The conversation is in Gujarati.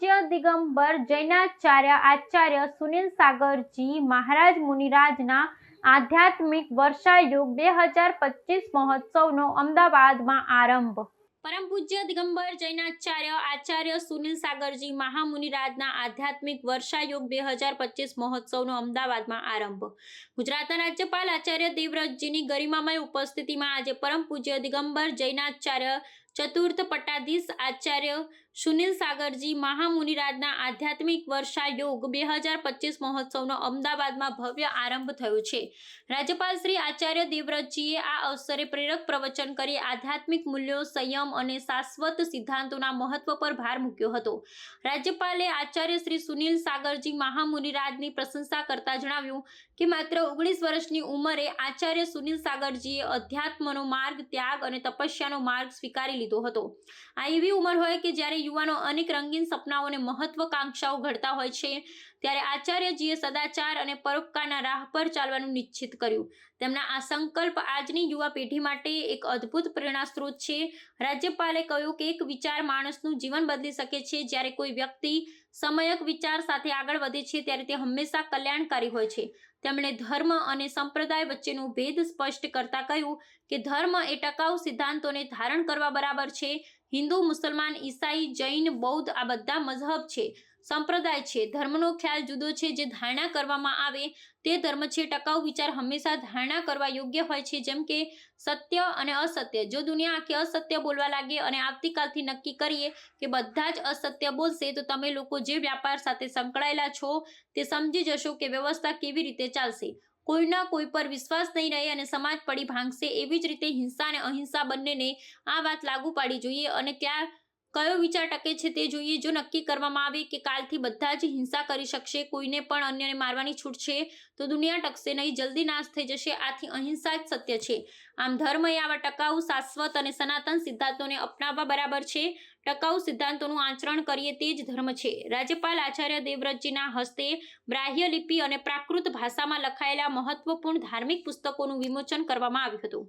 પૂજ્ય દિગંબર જૈનાચાર્ય આચાર્ય સુનિલ સાગરજી મહારાજ મુનિરાજના આધ્યાત્મિક વર્ષાયોગ બે હજાર પચીસ મહોત્સવનો અમદાવાદમાં આરંભ. પરમ પૂજ્ય દિગંબર જૈનાચાર્ય આચાર્ય સુનિલ સાગરજી મહામુનિરાજના આધ્યાત્મિક વર્ષાયોગ બે હજાર પચીસ મહોત્સવનો અમદાવાદમાં આરંભ. ગુજરાતના રાજ્યપાલ આચાર્ય દેવવ્રતજીની ગરિમામય ઉપસ્થિતિમાં આજે પરમ પૂજ્ય દિગંબર જૈનાચાર્ય ચતુર્થ પટ્ટાધીશ આચાર્ય સુનિલ સાગરજી મહામુનિરાજના આધ્યાત્મિક વર્ષા યોગ બે હજાર પચીસ મહોત્સવનો અમદાવાદમાં ભવ્ય આરંભ થયો છે. રાજ્યપાલ શ્રી આચાર્ય દેવવ્રતજીએ આ અવસરે પ્રેરક પ્રવચન કરી આધ્યાત્મિક મૂલ્યો, સંયમ અને શાશ્વત સિદ્ધાંતોના મહત્વ પર ભાર મૂક્યો હતો. રાજ્યપાલે આચાર્ય શ્રી સુનિલ સાગરજી મહામુનિરાજની પ્રશંસા કરતા જણાવ્યું કે માત્ર ઓગણીસ વર્ષની ઉંમરે આચાર્ય સુનિલ સાગરજીએ અધ્યાત્મનો માર્ગ, ત્યાગ અને તપસ્યાનો માર્ગ સ્વીકારી લીધો હતો. આ એવી ઉંમર હોય કે જ્યારે યુવાનો અનેક રંગીન સપનાઓને મહત્વકાંક્ષાઓ ઘડતા હોય છે. ત્યારે આચાર્યજીએ સદાચાર અને પરોપકારના રાહ પર ચાલવાનું નિશ્ચિત કર્યું. તેમના આ સંકલ્પ આજની યુવા પેઢી માટે એક અદ્ભુત પ્રેરણા સ્ત્રોત છે. રાજ્યપાલે કહ્યું કે એક વિચાર માણસનું જીવન બદલી શકે છે. જ્યારે કોઈ વ્યક્તિ સમયક વિચાર સાથે આગળ વધે છે, ત્યારે તે હંમેશા કલ્યાણકારી હોય છે. તેમણે ધર્મ અને સંપ્રદાય વચ્ચેનો ભેદ સ્પષ્ટ કરતા કહ્યું કે ધર્મ એ ટકાઉ સિદ્ધાંતોને ધારણ કરવા બરાબર છે. હિન્દુ, મુસલમાન, ઈસાઈ, જૈન, બૌદ્ધ આ બધા મઝહબ છે. સંપ્રદાય છે. ધર્મનો ખ્યાલ જુદો છે જે ધારણા કરવામાં આવે તે ધર્મ છે. ટકાઉ વિચાર હંમેશા ધારણા કરવા યોગ્ય હોય છે. જેમ કે સત્ય અને અસત્ય. જો દુનિયા આખી અસત્ય બોલવા લાગે અને આવતીકાલથી નક્કી કરીએ કે બધા જ અસત્ય બોલશે, તો તમે લોકો જે વ્યાપાર સાથે સંકળાયેલા છો તે સમજી જશો કે વ્યવસ્થા કેવી રીતે ચાલશે. કોઈના કોઈ પર વિશ્વાસ નહીં રહે અને સમાજ પડી ભાંગશે એવી જ રીતે હિંસા અને અહિંસા બંનેને આ વાત લાગુ પાડી જોઈએ અને ત્યાં કયો વિચાર ટકે છે તે જોઈએ. જો નક્કી કરવામાં આવે કે કાલથી બધા જ હિંસા કરી શકશે, કોઈને પણ અન્યને મારવાની છૂટ છે, તો દુનિયા ટકશે નહીં. જલ્દી નાશ થઈ જશે. આથી અહિંસા જ સત્ય છે. આમ ધર્મ એ આવા ટકાઉ, શાશ્વત અને સનાતન સિદ્ધાંતોને અપનાવવા બરાબર છે. ટકાઉ સિદ્ધાંતોનું આચરણ કરીએ તે જ ધર્મ છે. રાજ્યપાલ આચાર્ય દેવવ્રતજીના હસ્તે બ્રાહ્ય લિપિ અને પ્રાકૃત ભાષામાં લખાયેલા મહત્વપૂર્ણ ધાર્મિક પુસ્તકોનું વિમોચન કરવામાં આવ્યું હતું.